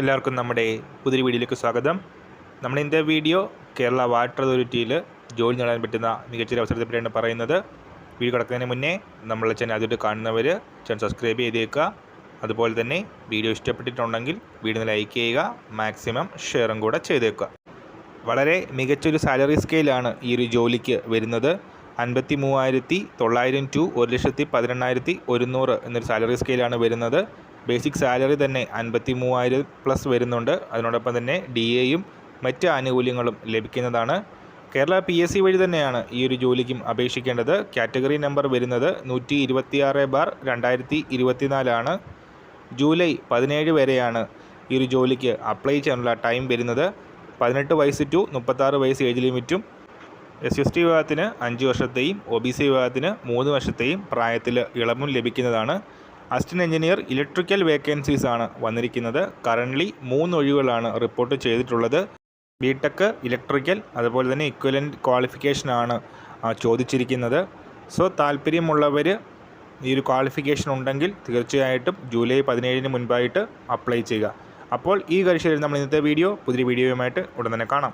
എല്ലാവർക്കും നമ്മുടെ പുതിയ വീഡിയോയിലേക്ക് സ്വാഗതം. നമ്മൾ ഇന്നത്തെ വീഡിയോ കേരള വാട്ടർ അതോറിറ്റിയിൽ ജോലി നേടാൻ പറ്റുന്ന മികച്ചൊരു അവസരത്തെ പറ്റിയാണ് പറയുന്നത്. വീഡിയോ കിടക്കുന്നതിന് മുന്നേ നമ്മളെ ചാനൽ ആദ്യമായിട്ട് കാണുന്നവർ ചാനൽ സബ്സ്ക്രൈബ് ചെയ്തേക്കുക. അതുപോലെ തന്നെ വീഡിയോ ഇഷ്ടപ്പെട്ടിട്ടുണ്ടെങ്കിൽ വീഡിയോ ലൈക്ക് ചെയ്യുക മാക്സിമം ഷെയറും കൂടെ ചെയ്തേക്കുക. വളരെ മികച്ചൊരു സാലറി സ്കെയിലാണ് ഈ ഒരു ജോലിക്ക് വരുന്നത്. അൻപത്തി മൂവായിരത്തി തൊള്ളായിരം ടു ഒരു ലക്ഷത്തി പതിനെണ്ണായിരത്തി ഒരുന്നൂറ് എന്നൊരു സാലറി സ്കെയിലാണ് വരുന്നത്. ബേസിക് സാലറി തന്നെ അൻപത്തി മൂവായിരം പ്ലസ് വരുന്നുണ്ട്. അതിനോടൊപ്പം തന്നെ ഡി എയും മറ്റ് ആനുകൂല്യങ്ങളും ലഭിക്കുന്നതാണ്. കേരള പി എസ് സി വഴി തന്നെയാണ് ഈ ഒരു ജോലിക്കും അപേക്ഷിക്കേണ്ടത്. കാറ്റഗറി നമ്പർ വരുന്നത് നൂറ്റി ഇരുപത്തിയാറ് ബാർ രണ്ടായിരത്തി ഇരുപത്തിനാലാണ് ജൂലൈ പതിനേഴ് വരെയാണ് ഈ ഒരു ജോലിക്ക് അപ്ലൈ ചെയ്യാനുള്ള ടൈം വരുന്നത്. പതിനെട്ട് വയസ്സ് ടു മുപ്പത്താറ് വയസ്സ് ഏജ് ലിമിറ്റും എസ് എസ് ടി വിഭാഗത്തിന് അഞ്ച് വർഷത്തെയും ഒ ബി സി വിഭാഗത്തിന് മൂന്ന് വർഷത്തെയും പ്രായത്തിൽ ഇളവും ലഭിക്കുന്നതാണ്. അസിസ്റ്റന്റ് എഞ്ചിനീയർ ഇലക്ട്രിക്കൽ വേക്കൻസീസ് ആണ് വന്നിരിക്കുന്നത്. കറന്റ്ലി മൂന്ന് ഒഴിവുകളാണ് റിപ്പോർട്ട് ചെയ്തിട്ടുള്ളത്. ബി ടെക്ക് ഇലക്ട്രിക്കൽ അതുപോലെ തന്നെ ഇക്വലന്റ് ക്വാളിഫിക്കേഷൻ ആണ് ചോദിച്ചിരിക്കുന്നത്. സോ താല്പര്യമുള്ളവർ ഈ ഒരു ക്വാളിഫിക്കേഷൻ ഉണ്ടെങ്കിൽ തീർച്ചയായിട്ടും ജൂലൈ പതിനേഴിന് മുൻപായിട്ട് അപ്ലൈ ചെയ്യുക. അപ്പോൾ ഈ കഴിച്ചു നമ്മൾ ഇന്നത്തെ വീഡിയോ പുതിയ വീഡിയോയുമായിട്ട് ഉടൻ തന്നെ കാണാം.